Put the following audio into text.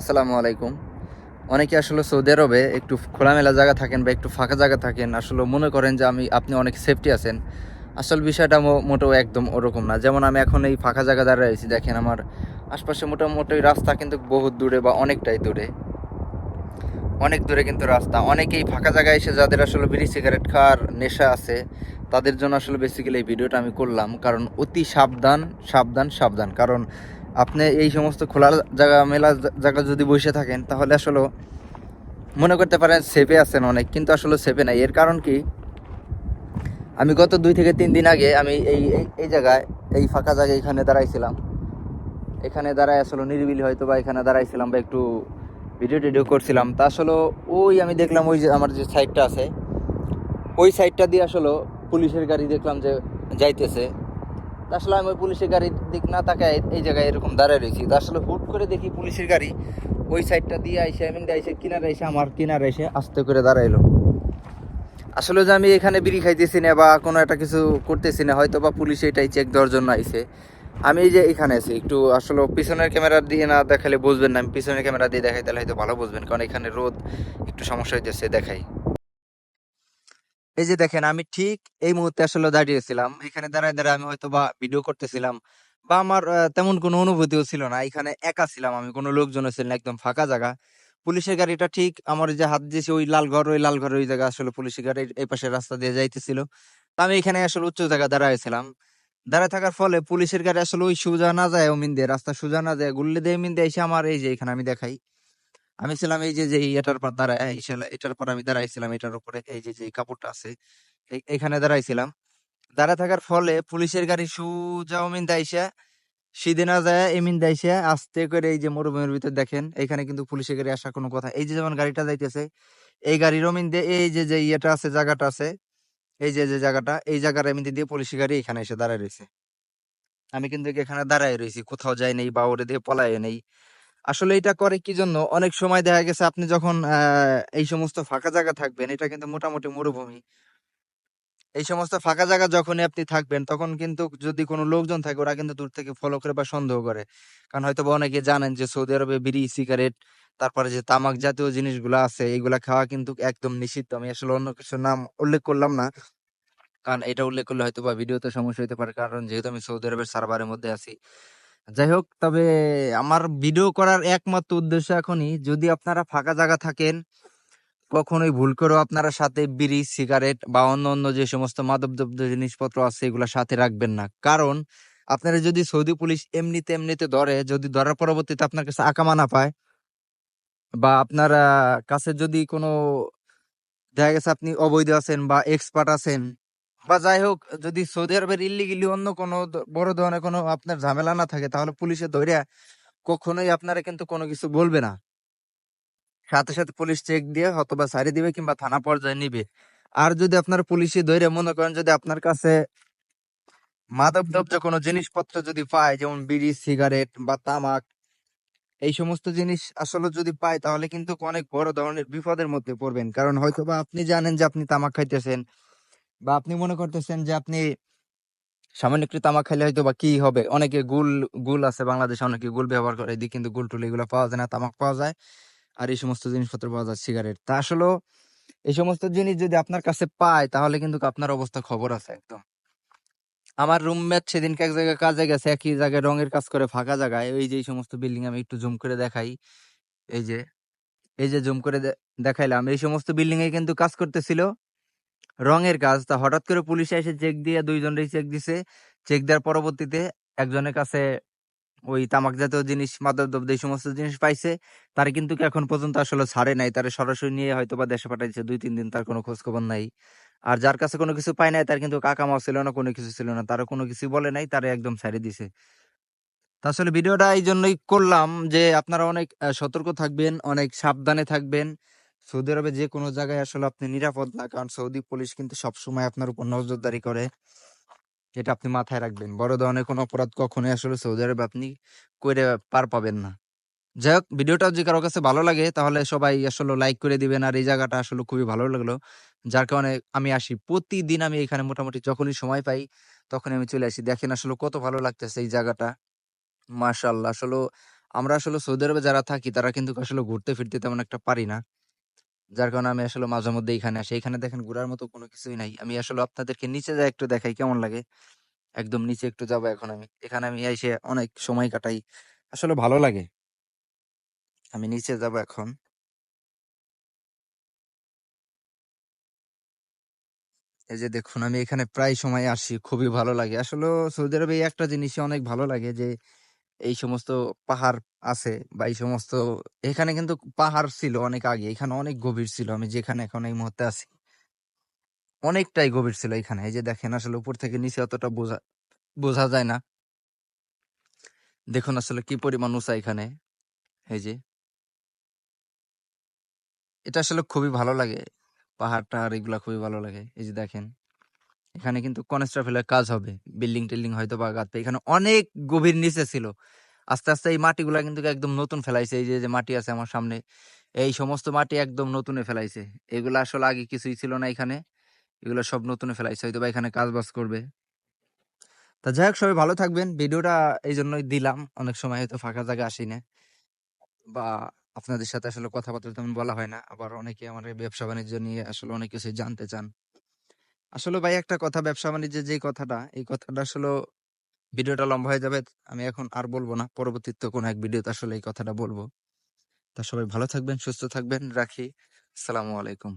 আসসালামু আলাইকুম। অনেকে আসলে সৌদি আরবে একটু খোলামেলা জায়গা থাকেন বা একটু ফাঁকা জায়গা থাকেন, আসলে মনে করেন যে আমি, আপনি অনেক সেফটি আছেন। আসল বিষয়টা মোটেও একদম ওরকম না। যেমন আমি এখন এই ফাঁকা জায়গা দাঁড়িয়ে আছি, দেখেন আমার আশপাশে মোটামুটি রাস্তা কিন্তু বহুত দূরে বা অনেকটাই দূরে। অনেক দূরে কিন্তু রাস্তা। অনেকেই ফাঁকা জায়গায় এসে যাদের আসলে বিড়ি সিগারেট খাওয়ার নেশা আছে, তাদের জন্য আসলে বেসিক্যালি এই ভিডিওটা আমি করলাম। কারণ অতি সাবধান সাবধান সাবধান। কারণ আপনি এই সমস্ত খোলা জায়গা মেলা জায়গা যদি বসে থাকেন, তাহলে আসলে মনে করতে পারেন সেফে আছেন অনেক, কিন্তু আসলে সেফে নাই। এর কারণ কি? আমি গত দুই থেকে তিন দিন আগে আমি এই, এই- জায়গায়, এই ফাঁকা জায়গায় এখানে দাঁড়াইছিলাম। এখানে দাঁড়ায় আসলে নিরিবিলি হয়তো বা এখানে দাঁড়াইছিলাম বা একটু ভিডিও টিডিও করছিলাম। তা আসলে ওই আমি দেখলাম ওই যে আমার যে সাইডটা আছে, ওই সাইডটা দিয়ে আসলে পুলিশের গাড়ি দেখলাম যে যাইতেছে। আসলে আমি ওই পুলিশের গাড়ির দিক না তাকায় এই জায়গায় এরকম দাঁড়ায় রয়েছি। তা আসলে হুট করে দেখি পুলিশের গাড়ি ওই সাইডটা দিয়ে আইসে আমি আইসে, কিনারে এসে, আমার কিনারে এসে আস্তে করে দাঁড়াইলো। আসলে যে আমি এখানে বিড়ি খাইতেছি না বা কোনো একটা কিছু করতেছি না হয়তো বা পুলিশ এটাই চেক দেওয়ার জন্য আইছে। আমি এই যে এখানে আছি, একটু আসলে পিছনের ক্যামেরা দিয়ে না দেখালে বুঝবেন না, আমি পিছনের ক্যামেরা দিয়ে দেখাই, তাহলে হয়তো ভালো বুঝবেন, কারণ এখানে রোদ একটু সমস্যা হইতেছে দেখাই। এই যে দেখেন, আমি ঠিক এই মুহূর্তে আসলে দাঁড়িয়েছিলাম এখানে দাঁড়ায় দাঁড়ায় আমি হয়তো বা ভিডিও করতেছিলাম বা আমার তেমন কোনো অনুভূতিও ছিল না। এখানে একা ছিলাম আমি, কোনো লোকজনও ছিল না, একদম ফাঁকা জায়গা। পুলিশের গাড়িটা ঠিক আমার যে হাত দিয়েছে ওই লাল ঘর, ওই লাল ঘর ওই জায়গা আসলে পুলিশের গাড়ি এই পাশে রাস্তা দিয়ে যাইতেছিল। তা আমি এখানে আসলে উচ্চ জায়গা দাঁড়াইছিলাম দাঁড়ায় থাকার ফলে পুলিশের গাড়ি আসলে ওই সোজা না যায় ওমিন দিয়ে, রাস্তা সোজা না যায়, গুল্লি দিয়ে মিন দিয়ে এসে আমার এই যে এখানে আমি দেখাই। আমি ছিলাম এই যে যে এটার পর দাঁড়ায় এটার পর আমি দাঁড়াইছিলাম, এটার উপরে এই যে যে কাপড়টা আছে এইখানে দাঁড়াইছিলাম। দাঁড়া থাকার ফলে পুলিশের গাড়ি সোজা ওমিন দাইসা সিদে না যায় এমিন দাইসা আস্তে করে এই যে মরুভূমির ভিতর দেখেন, এখানে কিন্তু পুলিশের গাড়ি আসার কোনো কথা। এই যে যেমন গাড়িটা যাইতেছে, এই গাড়ির ওমিন দিয়ে এই যে যে ইয়েটা আছে, জায়গাটা আছে, এই যে যে জায়গাটা, এই জায়গার এমিন দিয়ে পুলিশের গাড়ি এখানে এসে দাঁড়ায় রয়েছে আমি কিন্তু এখানে দাঁড়ায় রয়েছি কোথাও যাই নেই বা ওরে দিয়ে পলায় নেই। আসলে এটা করে কি জন্য? অনেক সময় দেখা গেছে আপনি যখন এই সমস্ত ফাঁকা জায়গা থাকবেন, এটা কিন্তু মোটামুটি মরুভূমি। এই সমস্ত ফাঁকা জায়গা যখনই আপনি থাকবেন, তখন কিন্তু যদি কোনো লোকজন থাকে, ওরা কিন্তু দূর থেকে ফলো করে বা সন্দেহ করে। কারণ হয়তো অনেকে জানেন যে সৌদি আরবে বিড়ি সিগারেট তারপরে যে তামাক জাতীয় জিনিসগুলো আছে, এগুলা খাওয়া কিন্তু একদম নিষিদ্ধ। আমি আসলে অন্য কিছুর নাম উল্লেখ করলাম না। কারণ এটা উল্লেখ করলে হয়তো বা ভিডিওতে সমস্যা হতে পারে, কারণ যেহেতু আমি সৌদি আরবের সার্ভারের মধ্যে আছি। যাই হোক তবে আমার ভিডিও করার একমাত্র উদ্দেশ্য এখনই, যদি আপনারা ফাঁকা জায়গা থাকেন, কখনোই ভুল করেও আপনারা সাথে বিড়ি, সিগারেট বা অন্য অন্য যে সমস্ত মাদকদ্রব্য জিনিসপত্র আছে, এগুলা সাথে রাখবেন না। কারণ, আপনারা যদি সৌদি পুলিশ এমনিতে এমনিতে ধরে, যদি ধরার পরবর্তীতে আপনার কাছে আকামা না পায়, বা আপনার কাছে যদি কোনো, দেখা গেছে আপনি অবৈধ আছেন বা এক্সপার্ট আছেন বা যাই হোক, যদি সৌদি আরবের ইল্লিগিলি অন্য কোনো বড় ধরনের কোনো আপনার ঝামেলা না থাকে, তাহলে পুলিশে ধরে কখনোই আপনারা কিন্তু কোনো কিছু বলবে না। সাথে সাথে পুলিশ চেক দিয়ে অথবা সারি দিবে কিংবা থানা পর্যায়ে নিবে। আর যদি আপনার পুলিশে ধরে মনে করেন যদি আপনার কাছে মাদক দ্রব্য কোনো জিনিসপত্র যদি পায়, যেমন বিড়ি, সিগারেট বা তামাক, এই সমস্ত জিনিস আসলে যদি পায়, তাহলে কিন্তু অনেক বড় ধরনের বিপদের মধ্যে পড়বেন। কারণ হয়তো বা আপনি জানেন যে আপনি তামাক খাইতেছেন বা আপনি মনে করতেছেন যে আপনি সামান্য একটু তামাক খাইলে হয়তো বা কি হবে? অনেকে গুল গুল আছে বাংলাদেশে অনেকে গুল ব্যবহার করে, এদিকে কিন্তু গুল টুল এগুলো পাওয়া যায় না, তামাক পাওয়া যায়। আর এই সমস্ত জিনিসপত্র পাওয়া যায় সিগারেট। তা আসলে এই সমস্ত জিনিস যদি আপনার কাছে পায়, তাহলে কিন্তু আপনার অবস্থা খবর আছে একদম। আমার রুমমেট সেদিনকে এক জায়গায় কাজে গেছে, একই জায়গায় রঙের কাজ করে ফাঁকা জায়গায়। ওই যে এই সমস্ত বিল্ডিং আমি একটু জুম করে দেখাই। এই যে এই যে জুম করে দেখাইলাম। এই সমস্ত বিল্ডিং এ কিন্তু কাজ করতেছিল। রঙের কাজ তা হঠাৎ করে পুলিশে এসে চেক দিয়ে দুইজনেরই চেক দিছে। চেক দেওয়ার পরবর্তীতে একজনের কাছে ওই তামাক জাতীয় জিনিস, মাদক দ্রব্য এই সমস্ত জিনিস পাইছে। তার কিন্তু এখন পর্যন্ত আসলে ছাড়ে নাই। তার সরাসরি নিয়ে হয়তো বা দেশে পাঠাইছে। দুই তিন দিন তার কোনো খোঁজ খবর নাই। আর যার কাছে কোনো কিছু পায় নাই, তার কিন্তু কাকামাও ছিল না, কোনো কিছু ছিল না। তারও কোনো কিছু বলে নাই, তারে একদম ছাড়ে দিছে। তা আসলে ভিডিওটা এই জন্যই করলাম যে আপনারা অনেক সতর্ক থাকবেন, অনেক সাবধানে থাকবেন। সৌদি আরবে যে কোনো জায়গায় আসলে আপনি নিরাপদ না। কারণ সৌদি পুলিশ কিন্তু সবসময় আপনার উপর নজরদারি করে। এটা আপনি মাথায় রাখবেন। বড় ধরনের কোনো অপরাধ কখনোই আসলে সৌদি আরবে আপনি করে পার পাবেন না। যাই হোক, ভিডিওটা যদি কারও কাছে ভালো লাগে, তাহলে সবাই আসলে লাইক করে দিবেন। আর এই জায়গাটা আসলে খুবই ভালো লাগল। যার কারণে আমি আসি। প্রতিদিন আমি এখানে মোটামুটি যখনই সময় পাই, তখনই আমি চলে আসি। দেখেন আসলে কত ভালো লাগতেছে এই জায়গাটা। মাশাল্লাহ আসলে আমরা আসলে সৌদি আরবে যারা থাকি, তারা কিন্তু আসলে ঘুরতে ফিরতে তেমন একটা পারি না। যার কারণে আমি আসলে মাঝে মধ্যে এখানে আসি। এখানে দেখেন ঘোরার মতো কোনো কিছুই নাই। আমি আসলে আপনাদেরকে নিচে যায়ে একটু দেখাই কেমন লাগে। একদম নিচে একটু যাব এখন আমি। এখানে আমি এসে অনেক সময় কাটাই। আসলে ভালো লাগে। আমি নিচে যাব এখন। এই যে দেখুন, আমি এখানে প্রায় সময় আসি। খুবই ভালো লাগে। আসলেও সৌদি আরবে একটা জিনিসই অনেক ভালো লাগে যে এই সমস্ত পাহাড় আছে বা এই সমস্ত, এখানে কিন্তু পাহাড় ছিল অনেক আগে। এখানে অনেক গভীর ছিল। আমি যেখানে এখন এই মুহূর্তে আছি। অনেকটাই গভীর ছিল এখানে। এই যে দেখেন, আসলে উপর থেকে নিচে অতটা বোঝা বোঝা যায় না। দেখুন আসলে কি পরিমাণ উঁচা এখানে। এই যে। এটা আসলে খুবই ভালো লাগে। পাহাড়-টাহাড় এগুলা খুবই ভালো লাগে। এই যে দেখেন। এখানে কিন্তু কনস্ট্রাকশন এর কাজ হবে। বিল্ডিং-টিল্ডিং হয়তো বা গাঁথবে। এখানে অনেক গভীর নিচে ছিল। আস্তে, আস্তে এই মাটিগুলা কিন্তু একদম নতুন ফেলাইছে। এই যে, মাটি আছে আমার সামনে। এই সমস্ত মাটি একদম নতুনে ফেলাইছে। এগুলা আসলে আগে কিছুই ছিল না এখানে। এগুলো সব নতুনে ফেলাইছে। হয়তো বা এখানে কাজ-বাজ করবে। তা যাই হোক সবাই ভালো থাকবেন। ভিডিওটা এই জন্যই দিলাম। অনেক সময় হয়তো ফাঁকা জায়গা আসি না। বা আপনাদের সাথে আসলে কথাবার্তা তেমন বলা হয় না। আবার অনেকে আমার এই ব্যবসা-বাণিজ্য নিয়ে আসলে অনেক কিছুই জানতে চান। আসলে ভাই একটা কথা ব্যবসা-বাণিজ্যের যে কথাটা, এই কথাটা আসলে ভিডিওটা লম্বা হয়ে যাবে। আমি এখন আর বলব না। পরবর্তীতে কোনো এক ভিডিওতে আসলে এই কথাটা বলব তা সবাই ভালো থাকবেন, সুস্থ থাকবেন। রাখি। আসসালামু আলাইকুম।